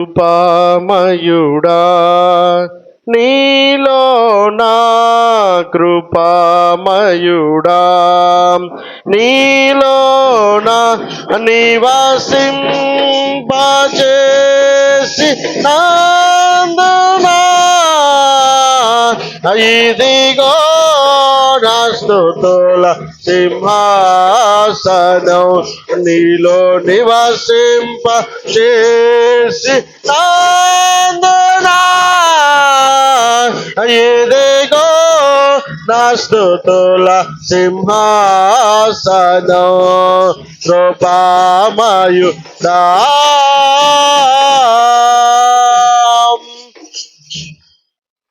కృపామయుడా నీలో నా కృపామయుడా నీలో నా నివాసింపచేసి నందునా ఇదిగో నా సింహాసనం నీలో నివసింప చేసి నందునా. ఇదిగో నా స్తుతుల సింహాసనం కృపామయు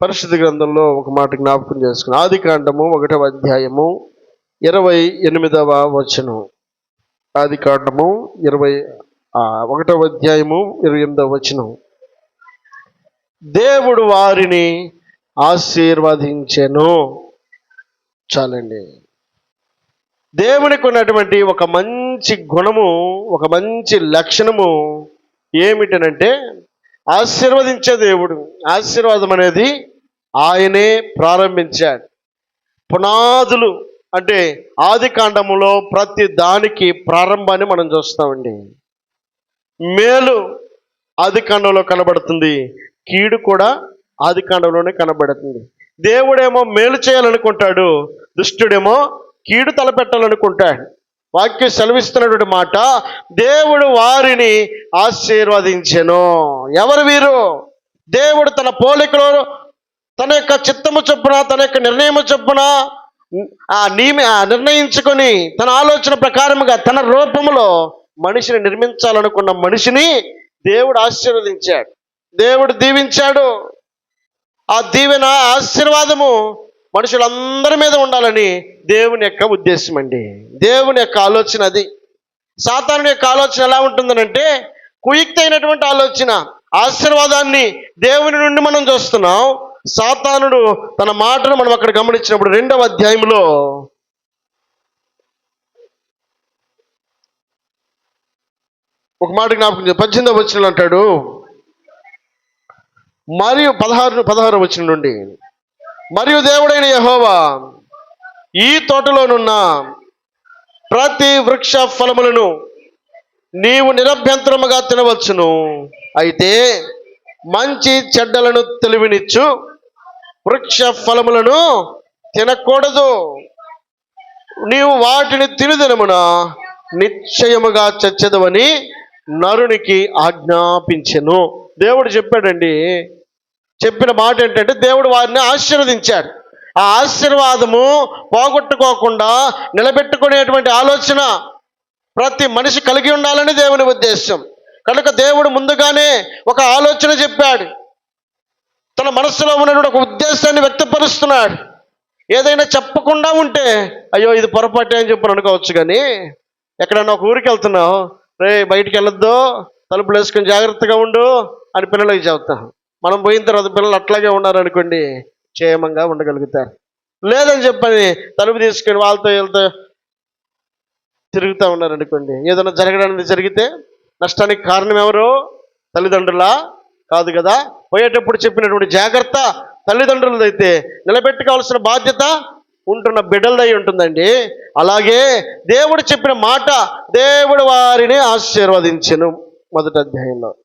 పరిశుద్ధ గ్రంథంలో ఒక మాట జ్ఞాపకం చేసుకుని ఆది కాండము ఒకటవ అధ్యాయము ఇరవై ఎనిమిదవ వచనం. ఆది కాండము ఇరవై ఒకటవ అధ్యాయము ఇరవై ఎనిమిదవ వచనం. దేవుడు వారిని ఆశీర్వదించెను. చాలండి. దేవునికి ఉన్నటువంటి ఒక మంచి గుణము ఒక మంచి లక్షణము ఏమిటనంటే ఆశీర్వదించే దేవుడు. ఆశీర్వాదం అనేది ఆయనే ప్రారంభించాడు. పునాదులు అంటే ఆది కాండములో ప్రతి దానికి ప్రారంభాన్ని మనం చూస్తామండి. మేలు ఆది కాండంలో కనబడుతుంది. కీడు కూడా ఆది కాండంలోనే కనబడుతుంది. దేవుడేమో మేలు చేయాలనుకుంటాడు. దుష్టుడేమో కీడు తలపెట్టాలనుకుంటాడు. వాక్యం సెలవిస్తున్నటువంటి మాట దేవుడు వారిని ఆశీర్వదించెను. ఎవరు వీరు? దేవుడు తన పోలికలో తన యొక్క చిత్తము చొప్పున తన యొక్క నిర్ణయము చొప్పున ఆ నియమి ఆ నిర్ణయించుకొని తన ఆలోచన ప్రకారముగా తన రూపములో మనిషిని నిర్మించాలనుకున్న మనిషిని దేవుడు ఆశీర్వదించాడు. దేవుడు దీవించాడు. ఆ దీవెన ఆశీర్వాదము మనుషులందరి మీద ఉండాలని దేవుని యొక్క ఉద్దేశం అండి. దేవుని యొక్క ఆలోచన అది. సాతానుడి యొక్క ఆలోచన ఎలా ఉంటుందనంటే కుయుక్తి అయినటువంటి ఆలోచన ఆశీర్వాదాన్ని దేవుని నుండి మనం చూస్తున్నాం. సాతానుడు తన మాటను మనం అక్కడ గమనించినప్పుడు రెండవ అధ్యాయంలో ఒక మాట జ్ఞాపకం పద్దెనిమిదవ వచ్చిన అంటాడు మరియు పదహారు పదహారు వచ్చిన నుండి మరియు దేవుడైన యహోవా ఈ తోటలోనున్న ప్రతి వృక్ష ఫలములను నీవు నిరభ్యంతరముగా తినవచ్చును. అయితే మంచి చెడ్డలను తెలివినిచ్చు. వృక్ష ఫలములను తినకూడదు. నీవు వాటిని తినుదినమున నిశ్చయముగా చచ్చదవని నరునికి ఆజ్ఞాపించెను. దేవుడు చెప్పాడండి. చెప్పిన మాట ఏంటంటే దేవుడు వారిని ఆశీర్వదించాడు. ఆ ఆశీర్వాదము పోగొట్టుకోకుండా నిలబెట్టుకునేటువంటి ఆలోచన ప్రతి మనిషి కలిగి ఉండాలని దేవుని ఉద్దేశం. కనుక దేవుడు ముందుగానే ఒక ఆలోచన చెప్పాడు. తన మనస్సులో ఉన్నటువంటి ఒక ఉద్దేశాన్ని వ్యక్తపరుస్తున్నాడు. ఏదైనా చెప్పకుండా ఉంటే అయ్యో ఇది పొరపాటే అని చెప్పని అనుకోవచ్చు కానీ ఎక్కడన్నా ఒక ఊరికి వెళ్తున్నావు రే బయటికి వెళ్ళొద్దు తలుపులు వేసుకొని జాగ్రత్తగా ఉండు అని పిల్లలకి చెబుతాం. మనం పోయిన తర్వాత పిల్లలు అట్లాగే ఉన్నారనుకోండి క్షేమంగా ఉండగలుగుతారు. లేదని చెప్పని తలుపు తీసుకొని వాళ్ళతో వీళ్ళతో తిరుగుతూ ఉన్నారనుకోండి ఏదైనా జరగడానికి జరిగితే నష్టానికి కారణం ఎవరు? తల్లిదండ్రులా? కాదు కదా? పోయేటప్పుడు చెప్పినటువంటి జాగ్రత్త తల్లిదండ్రులదైతే నిలబెట్టుకోవాల్సిన బాధ్యత ఉంటున్న బిడ్డలదై ఉంటుందండి. అలాగే దేవుడు చెప్పిన మాట దేవుడు వారిని ఆశీర్వదించను మొదటి అధ్యాయంలో.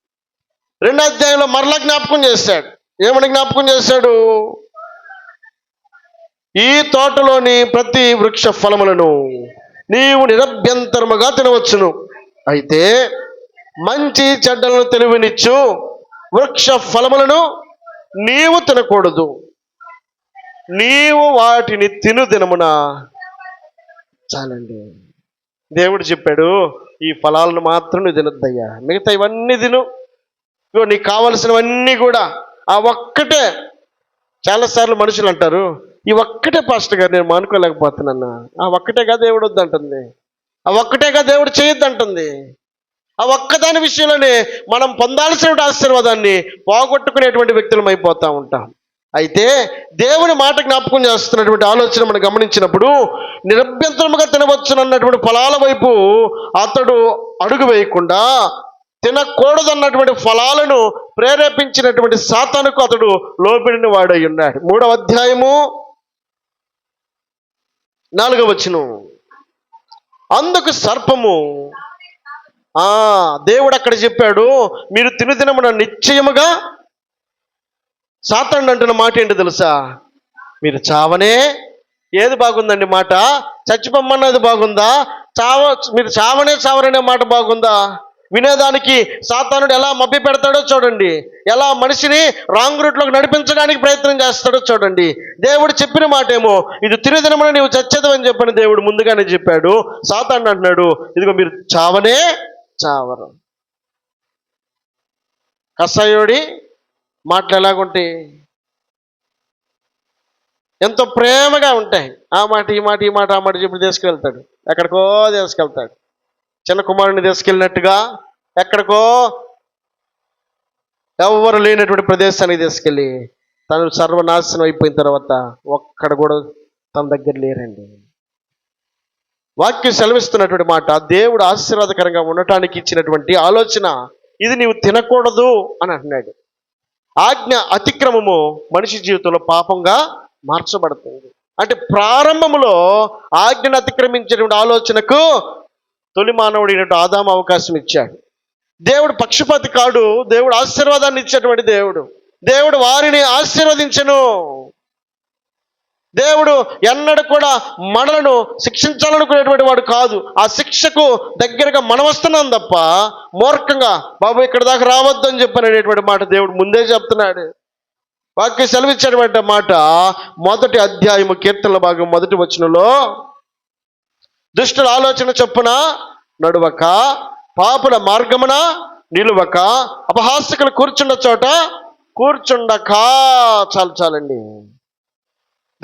రెండో అధ్యాయంలో మరలా జ్ఞాపకం చేశాడు ఏమని జ్ఞాపకం చేశాడు ఈ తోటలోని ప్రతి వృక్ష ఫలములను నీవు నిరభ్యంతరముగా తినవచ్చును. అయితే మంచి చెడ్డలను తెలివినిచ్చు వృక్ష ఫలములను నీవు తినకూడదు. నీవు వాటిని తిను దినమున. చాలండి. దేవుడు చెప్పాడు ఈ ఫలాలను మాత్రం నువ్వు తినొద్దయ్యా. మిగతా ఇవన్నీ తిను. నీకు కావలసినవన్నీ కూడా ఆ ఒక్కటే. చాలాసార్లు మనుషులు అంటారు ఈ ఒక్కటే పాస్టర్ గారు నేను మానుకోలేకపోతున్నాను. ఆ ఒక్కటేగా దేవుడు వద్దంటుంది. ఆ ఒక్కటేగా దేవుడు చేయొద్దంటుంది. ఆ ఒక్కదాని విషయంలోనే మనం పొందాల్సిన ఆశీర్వాదాన్ని పోగొట్టుకునేటువంటి వ్యక్తులం అయిపోతూ ఉంటాం. అయితే దేవుని మాట జ్ఞాపకం చేస్తున్నటువంటి ఆలోచన మనం గమనించినప్పుడు నిరభ్యంతరముగా తినవచ్చునన్నటువంటి ఫలాల వైపు అతడు అడుగు వేయకుండా తినకూడదన్నటువంటి ఫలాలను ప్రేరేపించినటువంటి సాతానుకు అతడు లోబడిన వాడై ఉన్నాడు. మూడవ అధ్యాయము నాలుగవచనం అందుకు సర్పము ఆ దేవుడు అక్కడ చెప్పాడు మీరు తినుదినమున నిశ్చయముగా సాతాను అంటున్న మాట ఏంటి తెలుసా? మీరు చావనే ఏది బాగుందండి మాట? చచ్చిపోమ్మన్నది బాగుందా? చావ మీరు చావనే చావరనే మాట బాగుందా? వినేదానికి సాతానుడు ఎలా మభ్య పెడతాడో చూడండి. ఎలా మనిషిని రాంగ్ రూట్లోకి నడిపించడానికి ప్రయత్నం చేస్తాడో చూడండి. దేవుడు చెప్పిన మాట ఏమో ఇది తిరుదినమని నీవు చచ్చేదవని చెప్పని దేవుడు ముందుగానే చెప్పాడు. సాతాను అంటున్నాడు ఇదిగో మీరు చావనే చావరు. కసాయోడి మాటలు ఎలాగుంటాయి ఎంతో ప్రేమగా ఉంటాయి. ఆ మాట ఈ మాట ఈ మాట ఆ మాట చెప్పి తీసుకెళ్తాడు. ఎక్కడికో తీసుకెళ్తాడు. చిన్న కుమారుని తీసుకెళ్ళినట్టుగా ఎక్కడికో ఎవరు లేనటువంటి ప్రదేశానికి తీసుకెళ్ళి తను సర్వనాశనం అయిపోయిన తర్వాత ఒక్కడ కూడా తన దగ్గర లేరండి. వాక్యం సెలవిస్తున్నటువంటి మాట దేవుడు ఆశీర్వాదకరంగా ఉండటానికి ఇచ్చినటువంటి ఆలోచన ఇది నీవు తినకూడదు అని అంటున్నాడు. ఆజ్ఞ అతిక్రమము మనిషి జీవితంలో పాపంగా మార్చబడుతుంది. అంటే ప్రారంభములో ఆజ్ఞను అతిక్రమించేటువంటి ఆలోచనకు తొలి మానవుడైనటువంటి ఆదాము అవకాశం ఇచ్చాడు. దేవుడు పక్షపాతి కాడు దేవుడు ఆశీర్వాదాన్ని ఇచ్చేటువంటి దేవుడు. దేవుడు వారిని ఆశీర్వదించను. దేవుడు ఎన్నడూ కూడా మనలను శిక్షించాలనుకునేటువంటి వాడు కాదు. ఆ శిక్షకు దగ్గరగా మనం వస్తున్నాం తప్ప మూర్ఖంగా బాబు ఇక్కడ దాకా రావద్దు అని చెప్పినటువంటి మాట దేవుడు ముందే చెప్తున్నాడు. వాక్య సెలవిచ్చేటువంటి మాట మొదటి అధ్యాయము కీర్తనల భాగం మొదటి వచనంలో దుష్టుల ఆలోచన చొప్పున నడువక పాపుల మార్గమున నిలువక అపహాస్యకులు కూర్చుండ చోట కూర్చుండక. చాలు చాలండి.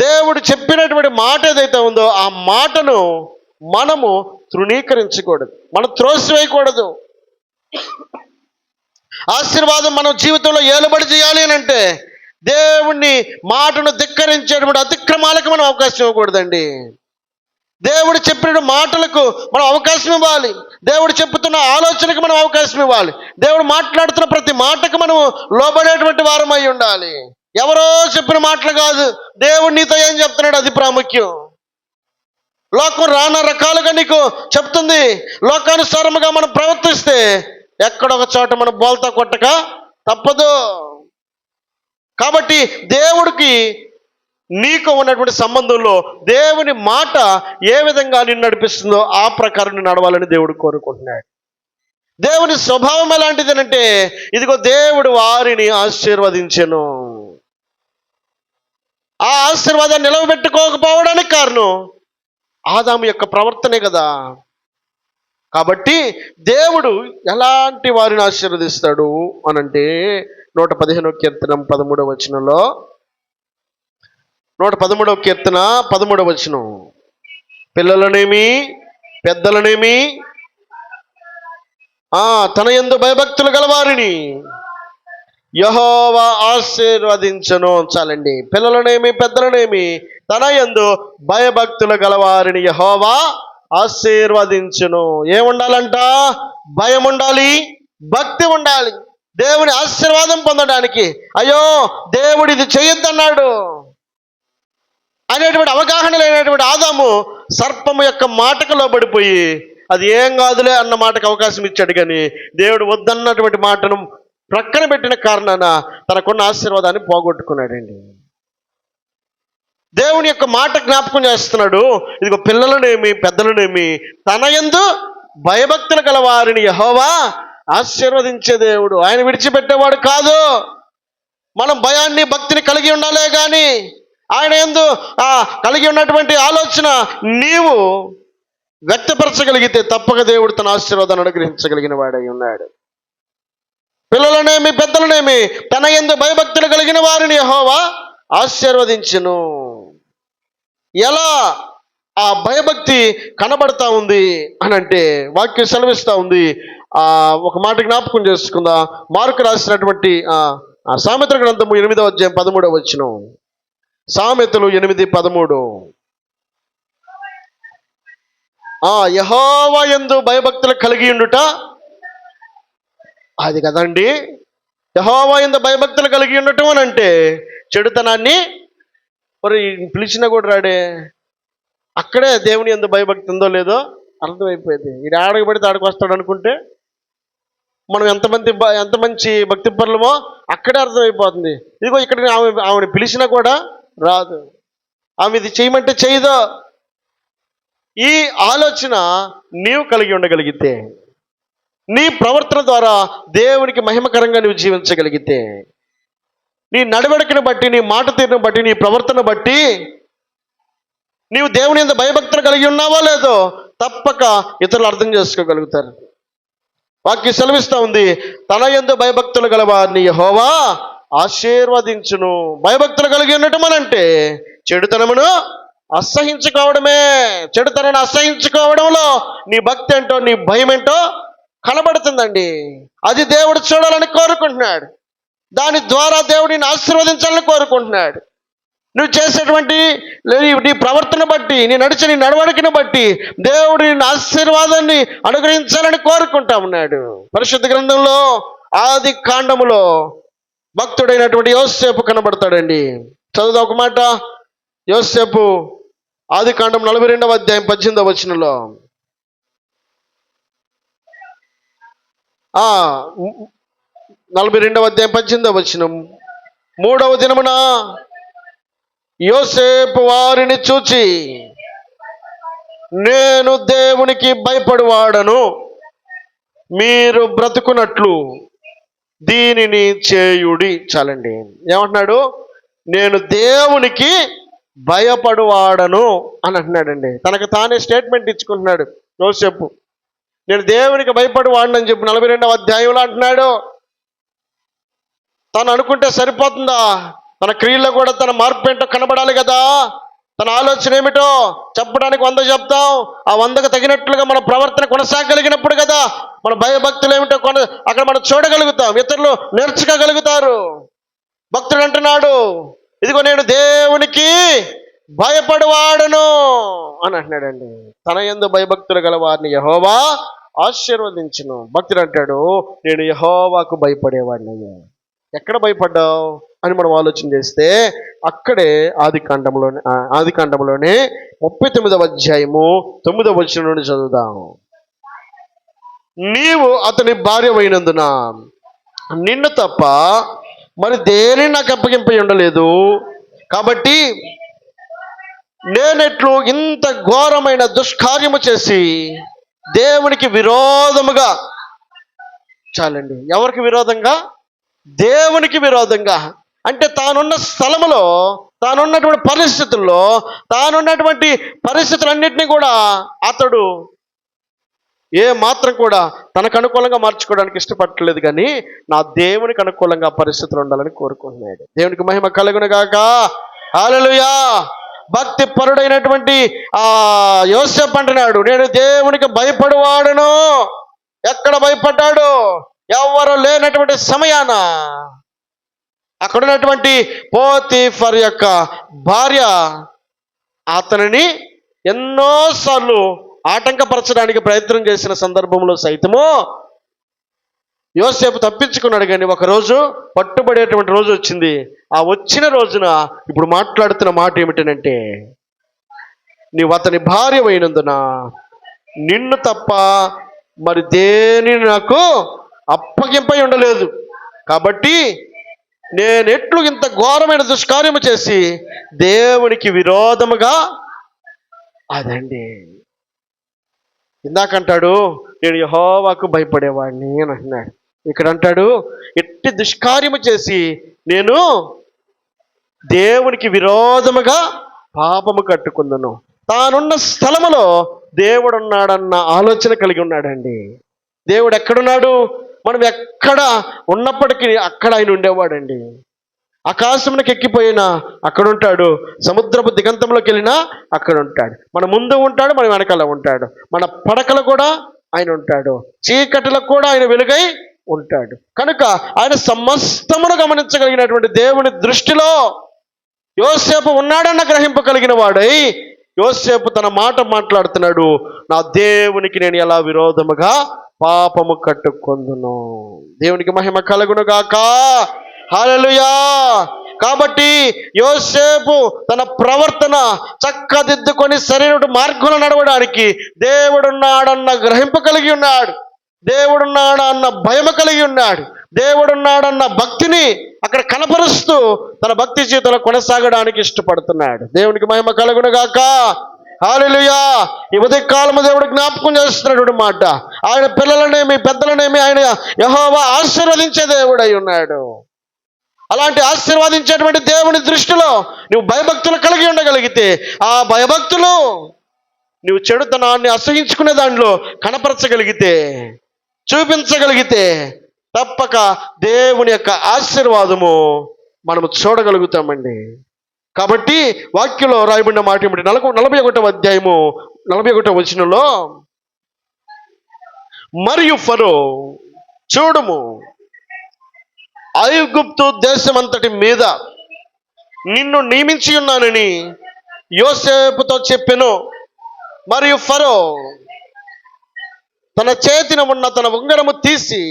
దేవుడు చెప్పినటువంటి మాట ఏదైతే ఉందో ఆ మాటను మనము తృణీకరించకూడదు. మనం త్రోసివేయకూడదు. ఆశీర్వాదం మనం జీవితంలో ఏలుబడి చేయాలి అని అంటే దేవుణ్ణి మాటను ధిక్కరించేటువంటి అతిక్రమాలకు మనం అవకాశం ఇవ్వకూడదండి. దేవుడు చెప్పిన మాటలకు మనం అవకాశం ఇవ్వాలి. దేవుడు చెప్తున్న ఆలోచనకు మనం అవకాశం ఇవ్వాలి. దేవుడు మాట్లాడుతున్న ప్రతి మాటకు మనం లోబడేటువంటి వారమై ఉండాలి. ఎవరో చెప్పిన మాటలు కాదు. దేవుడు నీతో ఏం చెప్తున్నాడు అది ప్రాముఖ్యం. లోకం రానా రకాలుగా నీకు చెప్తుంది. లోకానుసారముగా మనం ప్రవర్తిస్తే ఎక్కడొక చోట మనం బోల్తా కొట్టక తప్పదు. కాబట్టి దేవుడికి నీకు ఉన్నటువంటి సంబంధంలో దేవుని మాట ఏ విధంగా నిన్ను నడిపిస్తుందో ఆ ప్రకారం నడవాలని దేవుడు కోరుకుంటున్నాడు. దేవుని స్వభావం ఎలాంటిది ఇదిగో దేవుడు వారిని ఆశీర్వదించను. ఆ ఆశీర్వాదాన్ని నిలవబెట్టుకోకపోవడానికి కారణం ఆదాము యొక్క ప్రవర్తనే కదా. కాబట్టి దేవుడు ఎలాంటి వారిని ఆశీర్వదిస్తాడు అనంటే నూట పదిహేనో కీర్తనం పదమూడవ వచనంలో. నూట పదమూడవ కీర్తన పదమూడవ వచనం. పిల్లలనేమి పెద్దలనేమి తన ఎందు భయభక్తులు గలవారిని. యహోవా ఆశీర్వదించను. చాలండి. పిల్లలనేమి పెద్దలనేమి తన యందు భయభక్తులు గలవారిని యహోవా ఆశీర్వదించును. ఏముండాలంట? భయం ఉండాలి భక్తి ఉండాలి. దేవుని ఆశీర్వాదం పొందడానికి. అయ్యో దేవుడు ఇది చేయొద్దన్నాడు. అనేటువంటి అవగాహన లేనటువంటి ఆదాము సర్పము యొక్క మాటకు లోబడిపోయి అది ఏం కాదులే అన్న మాటకు అవకాశం ఇచ్చాడు కానీ దేవుడు వద్దన్నటువంటి మాటను ప్రక్కన పెట్టిన కారణాన తనకున్న ఆశీర్వాదాన్ని పోగొట్టుకున్నాడండి. దేవుని యొక్క మాట జ్ఞాపకం చేస్తున్నాడు. ఇదిగో పిల్లలనేమి పెద్దలనేమి తన యందు భయభక్తులు గల వారిని యహోవా ఆశీర్వదించే దేవుడు. ఆయన విడిచిపెట్టేవాడు కాదు. మనం భయాన్ని భక్తిని కలిగి ఉండాలే కానీ ఆయన ఎందు ఆ కలిగి ఉన్నటువంటి ఆలోచన నీవు వ్యక్తపరచగలిగితే తప్పక దేవుడు తన ఆశీర్వాదాన్ని అనుగ్రహించగలిగిన వాడై ఉన్నాడు. పిల్లలనేమి పెద్దలనేమి తన ఎందు భయభక్తులు కలిగిన వారిని యహోవా ఆశీర్వదించును. ఎలా ఆ భయభక్తి కనబడతా ఉంది అని అంటే వాక్యం సెలవిస్తూ ఉంది. ఆ ఒక మాట జ్ఞాపకం చేసుకుందా? మార్కు రాసినటువంటి ఆ ఆ సామెతల గ్రంథము ఎనిమిదవ అధ్యాయం పదమూడవ వచ్చిన సామెతలు ఎనిమిది పదమూడు. ఆ యహోవా ఎందు భయభక్తులు కలిగి ఉండుట అది కదండి. యహోవా ఇంత భయభక్తులు కలిగి ఉండటం అని అంటే చెడుతనాన్ని మరి పిలిచినా కూడా రాడే. అక్కడే దేవుని ఎంత భయభక్తి ఉందో లేదో అర్థమైపోయింది. ఇది ఆడకు పడితే ఆడకు వస్తాడు అనుకుంటే మనం ఎంతమంది ఎంత మంచి భక్తి పరులమో అక్కడే అర్థమైపోతుంది. ఇదిగో ఇక్కడ ఆమె ఆమెను పిలిచినా కూడా రాదు. ఆమె ఇది చేయమంటే చేయదో. ఈ ఆలోచన నీవు కలిగి ఉండగలిగితే. నీ ప్రవర్తన ద్వారా దేవునికి మహిమకరంగా నువ్వు జీవించగలిగితే నీ నడవడికను బట్టి నీ మాట తీరును బట్టి నీ ప్రవర్తన బట్టి నీవు దేవుని ఎంత భయభక్తులు కలిగి ఉన్నావో లేదో తప్పక ఇతరులు అర్థం చేసుకోగలుగుతారు. వాక్య సెలవిస్తూ ఉంది తన ఎందు భయభక్తులు గలవారిని హోవా ఆశీర్వదించును. భయభక్తులు కలిగి ఉండటం అనంటే చెడుతనమును అసహించుకోవడమే. చెడుతనను అసహించుకోవడంలో నీ భక్తి ఏంటో నీ భయం ఏంటో కనబడుతుందండి. అది దేవుడు చూడాలని కోరుకుంటున్నాడు. దాని ద్వారా దేవుడిని ఆశీర్వదించాలని కోరుకుంటున్నాడు. నువ్వు చేసేటువంటి నీ- నీ ప్రవర్తన బట్టి నీ నడిచే నీ నడవడికను బట్టి దేవుడి ఆశీర్వాదాన్ని అనుగ్రహించాలని కోరుకుంటా ఉన్నాడు. పరిశుద్ధ గ్రంథంలో ఆది కాండములో భక్తుడైనటువంటి యోసేపు కనబడతాడండి. చదువుదా ఒక మాట. యోసేపు ఆది కాండం నలభై రెండవ అధ్యాయం పద్దెనిమిదవ వచనంలో. నలభై రెండవ అధ్యాయం పద్దెనిమిదవ వచనం. మూడవ దినమున యోసేపు వారిని చూచి నేను దేవునికి భయపడువాడను. మీరు బ్రతుకున్నట్లు దీనిని చేయుడి. చాలండి. ఏమంటున్నాడు? నేను దేవునికి భయపడువాడను. అని అంటున్నాడండి. తనకు తానే స్టేట్మెంట్ ఇచ్చుకుంటున్నాడు యోసేపు. నేను దేవునికి భయపడి వాడినని చెప్పి నలభై రెండవ అధ్యాయంలో అంటున్నాడు. తను అనుకుంటే సరిపోతుందా? తన క్రియల్లో కూడా తన మార్పు ఏంటో కనబడాలి కదా. తన ఆలోచన ఏమిటో చెప్పడానికి వంద చెప్తాం. ఆ వందకు తగినట్లుగా మన ప్రవర్తన కొనసాగలిగినప్పుడు కదా మన భయభక్తులు ఏమిటో కొన అక్కడ మనం చూడగలుగుతాం. ఇతరులు నేర్చుకోగలుగుతారు. భక్తుడు అంటున్నాడు ఇదిగో నేను దేవునికి భయపడవాడను అని అంటున్నాడండి. తన ఎందు భయభక్తులు గల వారిని యహోవా ఆశీర్వదించును. భక్తుడు అంటాడు నేను యహోవాకు భయపడేవాడిని అయ్యా ఎక్కడ భయపడ్డావు అని మనం ఆలోచన చేస్తే అక్కడే ఆది కాండంలోనే ఆది కాండంలోనే ముప్పై తొమ్మిదవ అధ్యాయము తొమ్మిదవ వచ్చిన నుండి చదువుదాము నీవు అతని భార్య అయినందున నిన్ను తప్ప మరి దేని నాకు అప్పగింపై ఉండలేదు? కాబట్టి నేనెట్లు ఇంత ఘోరమైన దుష్కార్యము చేసి దేవునికి విరోధముగా చాలండి. ఎవరికి విరోధంగా? దేవునికి విరోధంగా. అంటే తానున్న స్థలములో తానున్నటువంటి పరిస్థితుల్లో తానున్నటువంటి పరిస్థితులన్నింటినీ కూడా అతడు ఏ మాత్రం కూడా తనకు అనుకూలంగా మార్చుకోవడానికి ఇష్టపడట్లేదు కానీ నా దేవునికి అనుకూలంగా పరిస్థితులు ఉండాలని కోరుకుంటున్నాడు. దేవునికి మహిమ కలుగును గాక. హల్లెలూయా భక్తి పరుడైనటువంటి ఆ యోసెఫ్ అంటున్నాడు నేను దేవునికి భయపడువాడను. ఎక్కడ భయపడ్డాడు? ఎవరు లేనటువంటి సమయాన. అక్కడ ఉన్నటువంటి పోతీఫర్ యొక్క భార్య అతనిని ఎన్నోసార్లు ఆటంకపరచడానికి ప్రయత్నం చేసిన సందర్భంలో సైతము యోసేపు తప్పించుకున్నాడు. కానీ ఒకరోజు పట్టుబడేటువంటి రోజు వచ్చింది. ఆ వచ్చిన రోజున ఇప్పుడు మాట్లాడుతున్న మాట ఏమిటనంటే నీవు అతని భార్య అయినందున నిన్ను తప్ప మరి దేని నాకు అప్పగింపై ఉండలేదు. కాబట్టి నేను ఎట్లు ఇంత ఘోరమైన దుష్కార్యము చేసి దేవునికి విరోధముగా అదండి. ఇందాకంటాడు నేను యహోవాకు భయపడేవాడిని అని అంటున్నాడు. ఇక్కడ అంటాడు ఎట్టి దుష్కార్యము చేసి నేను దేవునికి విరోధముగా పాపము కట్టుకుందను తానున్న స్థలములో దేవుడున్నాడన్న ఆలోచన కలిగి ఉన్నాడండి. దేవుడు ఎక్కడున్నాడు మనం ఎక్కడ ఉన్నప్పటికీ అక్కడ ఆయన ఉండేవాడండి. ఆకాశమునకు ఎక్కిపోయినా అక్కడ ఉంటాడు సముద్రపు దిగంతంలోకి వెళ్ళినా అక్కడ ఉంటాడు మన ముందు ఉంటాడు మన వెనకాల ఉంటాడు. మన పడకలు కూడా ఆయన ఉంటాడు. చీకటిలకు కూడా ఆయన వెలుగై ఉంటాడు. కనుక ఆయన సమస్తమును గమనించగలిగినటువంటి దేవుని దృష్టిలో యోసేపు ఉన్నాడన్న గ్రహింపగలిగిన వాడై యోసేపు తన మాట మాట్లాడుతున్నాడు నా దేవునికి నేను ఎలా విరోధముగా పాపము కట్టుకొందును? దేవునికి మహిమ కలుగును గాక. హలలుయా కాబట్టి యోసేపు తన ప్రవర్తన చక్కదిద్దుకొని సరైన మార్గంలో నడవడానికి దేవుడున్నాడన్న గ్రహింపు కలిగి ఉన్నాడు. దేవుడున్నాడు అన్న భయము కలిగి ఉన్నాడు. దేవుడున్నాడన్న భక్తిని అక్కడ కనపరుస్తూ తన భక్తి జీవితంలో కొనసాగడానికి ఇష్టపడుతున్నాడు. దేవునికి మహిమ కలుగునుగాక హాలిలుయా హాలెలుయా ఈ ఉదయ కాలము దేవుడు జ్ఞాపకం చేస్తున్నటువంటి మాట. ఆయన పిల్లలనేమి పెద్దలనేమి ఆయన యహోవా ఆశీర్వదించే దేవుడై ఉన్నాడు. అలాంటి ఆశీర్వాదించేటువంటి దేవుని దృష్టిలో నువ్వు భయభక్తులు కలిగి ఉండగలిగితే ఆ భయభక్తులు నువ్వు చెడుతనాన్ని అసహించుకునే దానిలో కనపరచగలిగితే చూపించగలిగితే తప్పక దేవుని యొక్క ఆశీర్వాదము మనము చూడగలుగుతామండి. కాబట్టి వాక్యంలో రాయబడిన మాట ఏమిటి? నలభై నలభై ఒకటో అధ్యాయము నలభై ఒకటో వచనంలో మరియు ఫరో చూడము ఐగుప్తు దేశమంతటి మీద నిన్ను నియమించి ఉన్నానని యోసేపుతో చెప్పెను. మరియు ఫరో తన చేతిన ఉన్న తన ఉంగరము తీసి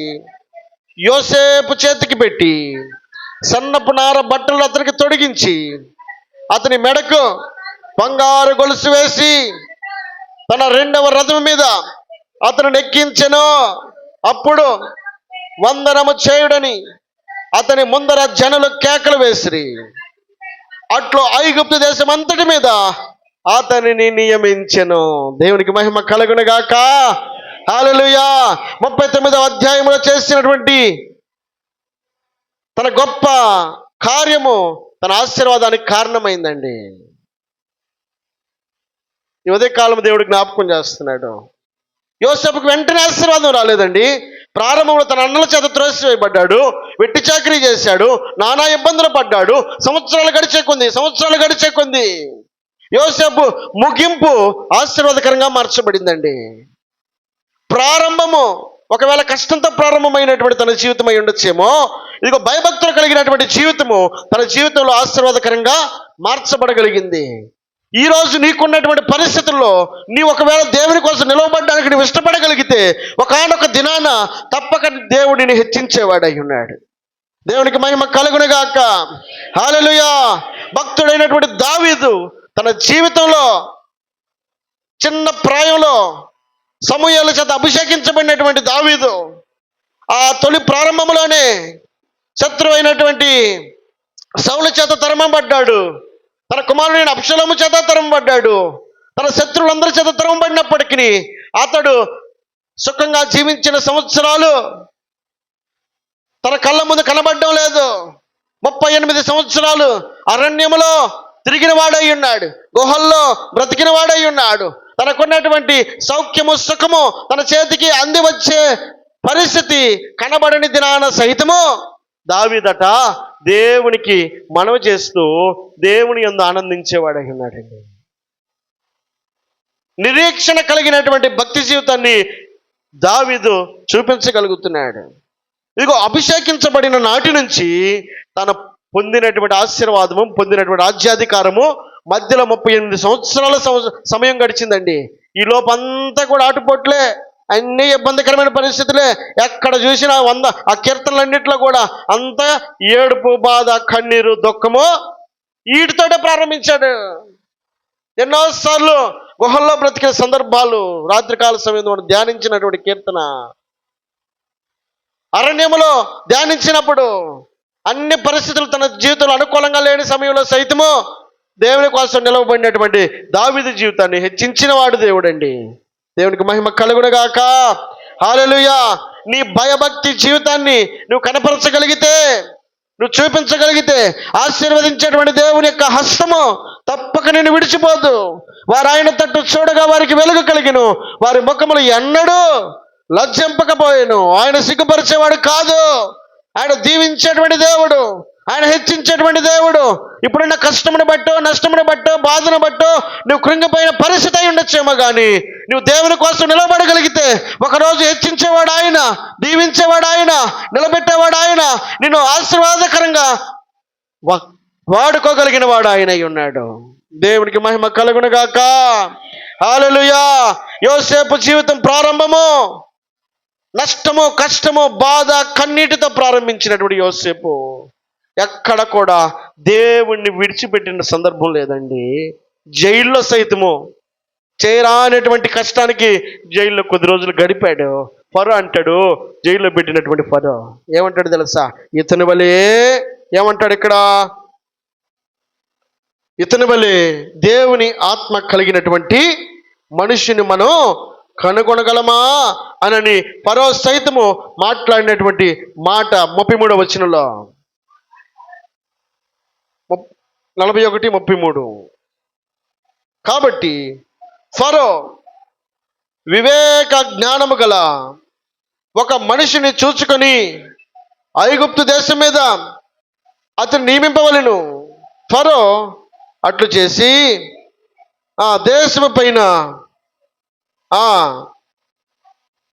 యోసేపు చేతికి పెట్టి సన్నపు నార బట్టలు అతనికి తొడిగించి అతని మెడకు బంగారు గొలుసు వేసి తన రెండవ రథం మీద అతను నెక్కించెను అప్పుడు వందనము చేయుడని అతని ముందర జనులు కేకలు వేసిరి. అట్లు ఐగుప్తు దేశం అంతటి మీద అతనిని నియమించెను. దేవునికి మహిమ కలుగును గాక ముప్పై తొమ్మిదవ అధ్యాయంలో చేసినటువంటి తన గొప్ప కార్యము తన ఆశీర్వాదానికి కారణమైందండి. ఈ ఉదయకాలం దేవుడు జ్ఞాపకం చేస్తున్నాడు. యోసేపుకు వెంటనే ఆశీర్వాదం రాలేదండి. ప్రారంభంలో తన అన్నల చేత త్రోసివేయబడ్డాడు. వెట్టి చాకరీ చేశాడు. నానా ఇబ్బందులు పడ్డాడు. సంవత్సరాలు గడిచే కొంది సంవత్సరాలు గడిచే కొంది యోసేపు ముగింపు ఆశీర్వాదకరంగా మార్చబడిందండి. ప్రారంభము ఒకవేళ కష్టంతో ప్రారంభమైనటువంటి తన జీవితం అయి ఉండొచ్చేమో ఇదిగో భయభక్తులు కలిగినటువంటి జీవితము తన జీవితంలో ఆశీర్వాదకరంగా మార్చబడగలిగింది. ఈ రోజు నీకున్నటువంటి పరిస్థితుల్లో నీ ఒకవేళ దేవుని కోసం నిలవబడడానికి నువ్వు ఇష్టపడగలిగితే ఒకనొక దినాన తప్పక దేవుడిని హెచ్చించేవాడై ఉన్నాడు. దేవునికి మహిమ కలుగునుగాక. హాలలుయా భక్తుడైనటువంటి దావీదు తన జీవితంలో చిన్న ప్రాయంలో సమూహాల చేత అభిషేకించబడినటువంటి దావీదు ఆ తొలి ప్రారంభంలోనే శత్రువైనటువంటి సౌల చేత తరమబడ్డాడు. తన కుమారుడైన అప్షలము చేత తరమబడ్డాడు. తన శత్రువులందరి చేత తరమబడినప్పటికీ అతడు సుఖంగా జీవించిన సంవత్సరాలు తన కళ్ళ ముందు కనబడడం లేదు. ముప్పై ఎనిమిది సంవత్సరాలు అరణ్యములో తిరిగిన వాడై ఉన్నాడు. గుహల్లో బ్రతికిన వాడై ఉన్నాడు. తనకున్నటువంటి సౌఖ్యము సుఖము తన చేతికి అంది వచ్చే పరిస్థితి కనబడని దినాన సహితము దావిదట దేవునికి మనవి చేస్తూ దేవుని యందు ఆనందించేవాడై ఉన్నాడండి. నిరీక్షణ కలిగినటువంటి భక్తి జీవితాన్ని దావిదు చూపించగలుగుతున్నాడు. ఇదిగో అభిషేకించబడిన నాటి నుంచి తన పొందినటువంటి ఆశీర్వాదము పొందినటువంటి రాజ్యాధికారము మధ్యలో ముప్పై ఎనిమిది సంవత్సరాల సమయం గడిచిందండి. ఈ లోపంతా కూడా ఆటుపోట్లే అన్ని ఇబ్బందికరమైన పరిస్థితులే. ఎక్కడ చూసినా వంద ఆ కీర్తనలన్నింటిలో కూడా అంతా ఏడుపు బాధ కన్నీరు దుఃఖము వీటితోటే ప్రారంభించాడు. ఎన్నోసార్లు గుహల్లో బ్రతికిన సందర్భాలు రాత్రికాల సమయంలో మనం ధ్యానించినటువంటి కీర్తన. అరణ్యములో ధ్యానించినప్పుడు అన్ని పరిస్థితులు తన జీవితంలో అనుకూలంగా లేని సమయంలో సైతము దేవుని కోసం నిలవబడినటువంటి దావిద జీవితాన్ని హెచ్చించిన వాడు దేవుడండి. దేవునికి మహిమ కలుగునగాక. హాలలుయా నీ భయభక్తి జీవితాన్ని నువ్వు కనపరచగలిగితే నువ్వు చూపించగలిగితే ఆశీర్వదించేటువంటి దేవుని యొక్క హస్తము తప్పక నేను విడిచిపోదు. వారు ఆయన తట్టు చూడగా వారికి వెలుగు కలిగిను. వారి ముఖములు ఎన్నడూ లజ్జింపకపోయాను. ఆయన సిగ్గుపరిచేవాడు కాదు. ఆయన దీవించేటువంటి దేవుడు. ఆయన హెచ్చించేటువంటి దేవుడు. ఇప్పుడున్న కష్టమును బట్టో నష్టమును బట్టో బాధను బట్టో నువ్వు కృంగిపోయిన పరిస్థితి అయి ఉండొచ్చేమో కానీ నువ్వు దేవుని కోసం నిలబడగలిగితే ఒకరోజు హెచ్చించేవాడు ఆయన దీవించేవాడు ఆయన నిలబెట్టేవాడు ఆయన నిన్ను ఆశీర్వాదకరంగా వా- వాడుకోగలిగిన వాడు ఆయన ఉన్నాడు. దేవునికి మహిమ కలుగునుగాక హాలలుయా యోసేపు జీవితం ప్రారంభము. నష్టము కష్టము బాధ కన్నీటితో ప్రారంభించినటువంటి యోసేపు. ఎక్కడ కూడా దేవుణ్ణి విడిచిపెట్టిన సందర్భం లేదండి. జైల్లో సైతము చేయరానటువంటి కష్టానికి జైల్లో కొద్ది రోజులు గడిపాడు. ఫరో అంటాడు జైల్లో పెట్టినటువంటి ఫరో. ఏమంటాడు తెలుసా? ఇతని వలే ఏమంటాడు ఇక్కడ? ఇతని వలె దేవుని ఆత్మ కలిగినటువంటి మనిషిని మనం కనుగొనగలమా? అనని పరో సైతము మాట్లాడినటువంటి మాట ముప్పై మూడో వచనంలో. నలభై ఒకటి ముప్పై మూడు. కాబట్టి ఫరో వివేక జ్ఞానము గల ఒక మనిషిని చూచుకొని ఐగుప్తు దేశం మీద అతను నియమింపవలను. ఫరో అట్లు చేసి ఆ దేశము పైన ఆ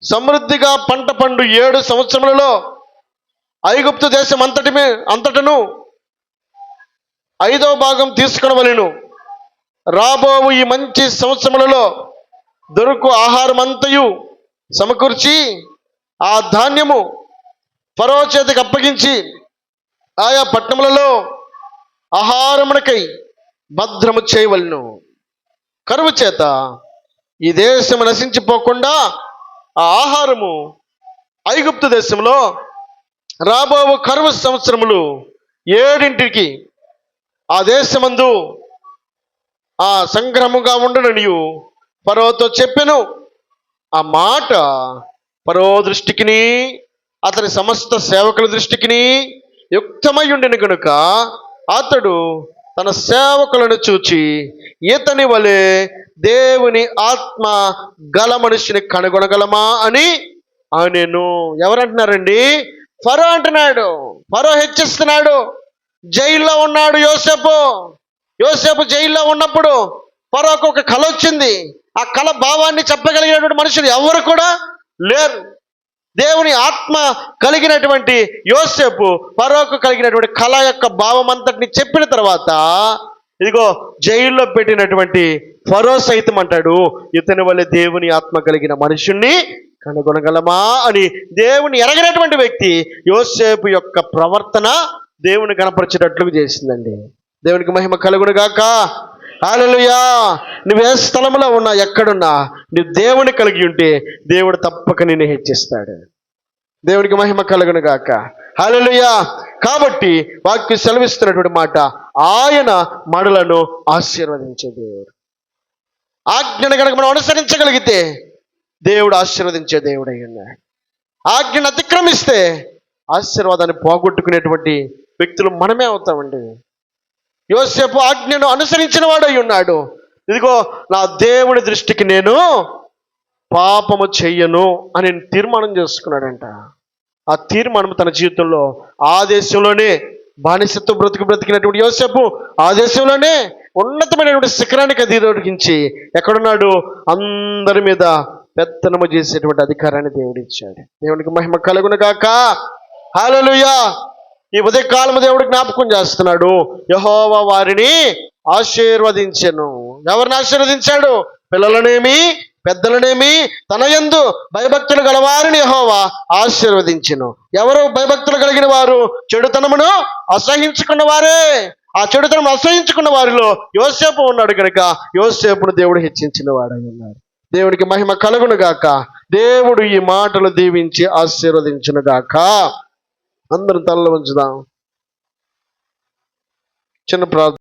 సమృద్ధిగా పంట పండు ఏడు సంవత్సరములలో ఐగుప్తు దేశం అంతటి అంతటను ఐదవ భాగం తీసుకునవలను. రాబోవు ఈ మంచి సంవత్సరములలో దొరుకు ఆహారమంతయు సమకూర్చి ఆ ధాన్యము ఫరో చేతికి అప్పగించి ఆయా పట్టణములలో ఆహారమునకై భద్రము చేయవలను. కరువు చేత ఈ దేశము నశించిపోకుండా ఆ ఆహారము ఐగుప్తు దేశంలో రాబో కరువు సంవత్సరములు ఏడింటికి ఆ దేశమందు ఆ సంగ్రహముగా ఉండననియు పరోతో చెప్పెను. ఆ మాట పరో దృష్టికిని అతని సమస్త సేవకుల దృష్టికిని యుక్తమై ఉండిన కనుక అతడు తన సేవకులను చూచి ఇతని వలె దేవుని ఆత్మ గల మనిషిని కనుగొనగలమా అని నేను ఎవరంటున్నారండి? ఫరో అంటున్నాడు. ఫరో హెచ్చిస్తున్నాడు. జైల్లో ఉన్నాడు యోసేపు. యోసేపు జైల్లో ఉన్నప్పుడు ఫరోకు ఒక కళ వచ్చింది. ఆ కళ భావాన్ని చెప్పగలిగినటువంటి మనుషులు ఎవరు కూడా లేరు. దేవుని ఆత్మ కలిగినటువంటి యోసేపు ఫరోకు కలిగినటువంటి కళ యొక్క భావం అంతటిని చెప్పిన తర్వాత ఇదిగో జైల్లో పెట్టినటువంటి ఫరో సైతం అంటాడు ఇతని వల్ల దేవుని ఆత్మ కలిగిన మనుషుణ్ణి కనుగొనగలమా? అని దేవుని ఎరగినటువంటి వ్యక్తి యోసేపు యొక్క ప్రవర్తన దేవుని కనపరిచేటట్లు చేసిందండి. దేవునికి మహిమ కలుగును గాక. హాలలుయా నువ్వు ఏ స్థలంలో ఉన్నా ఎక్కడున్నా నువ్వు దేవుని కలిగి ఉంటే దేవుడు తప్పక నిన్ను హెచ్చిస్తాడు. దేవునికి మహిమ కలుగును గాక. హాలలుయా కాబట్టి వాక్య సెలవిస్తున్నటువంటి మాట ఆయన మడులను ఆశీర్వదించే దేవుడు. ఆజ్ఞను కనుక మనం అనుసరించగలిగితే దేవుడు ఆశీర్వదించే దేవుడు అయి ఆజ్ఞను అతిక్రమిస్తే ఆశీర్వాదాన్ని పోగొట్టుకునేటువంటి వ్యక్తులు మనమే అవుతామండి. యోసేపు ఆజ్ఞను అనుసరించిన వాడు ఉన్నాడు. ఇదిగో నా దేవుడి దృష్టికి నేను పాపము చెయ్యను అని తీర్మానం చేసుకున్నాడంట. ఆ తీర్మానం తన జీవితంలో ఆ దేశంలోనే బానిసత్వ బ్రతుకు బ్రతికినటువంటి యోసేపు ఆ దేశంలోనే ఉన్నతమైనటువంటి శిఖరానికి అధిరోగించి ఎక్కడున్నాడు? అందరి మీద పెత్తనము చేసేటువంటి అధికారాన్ని దేవుడిచ్చాడు దేవునికి మహిమ కలుగును హలో హాలలుయా ఈ ఉదయకాలము దేవుడు జ్ఞాపకం చేస్తున్నాడు. యహోవ వారిని ఆశీర్వదించెను. ఎవరిని ఆశీర్వదించాడు? పిల్లలనేమి పెద్దలనేమి తన యందు భయభక్తులు గలవారిని యహోవా ఆశీర్వదించను. ఎవరు భయభక్తులు కలిగిన వారు? చెడుతనమును అసహించుకున్న వారే. ఆ చెడుతనం అసహించుకున్న వారిలో యోసేపు ఉన్నాడు కనుక యోసేపును దేవుడు హెచ్చించిన వాడై ఉన్నాడు. దేవుడికి మహిమ కలుగును గాక. దేవుడు ఈ మాటలు దీవించి ఆశీర్వదించును గాక. అందరం తల్ల ఉంచుదాం చిన్న ప్రార్థన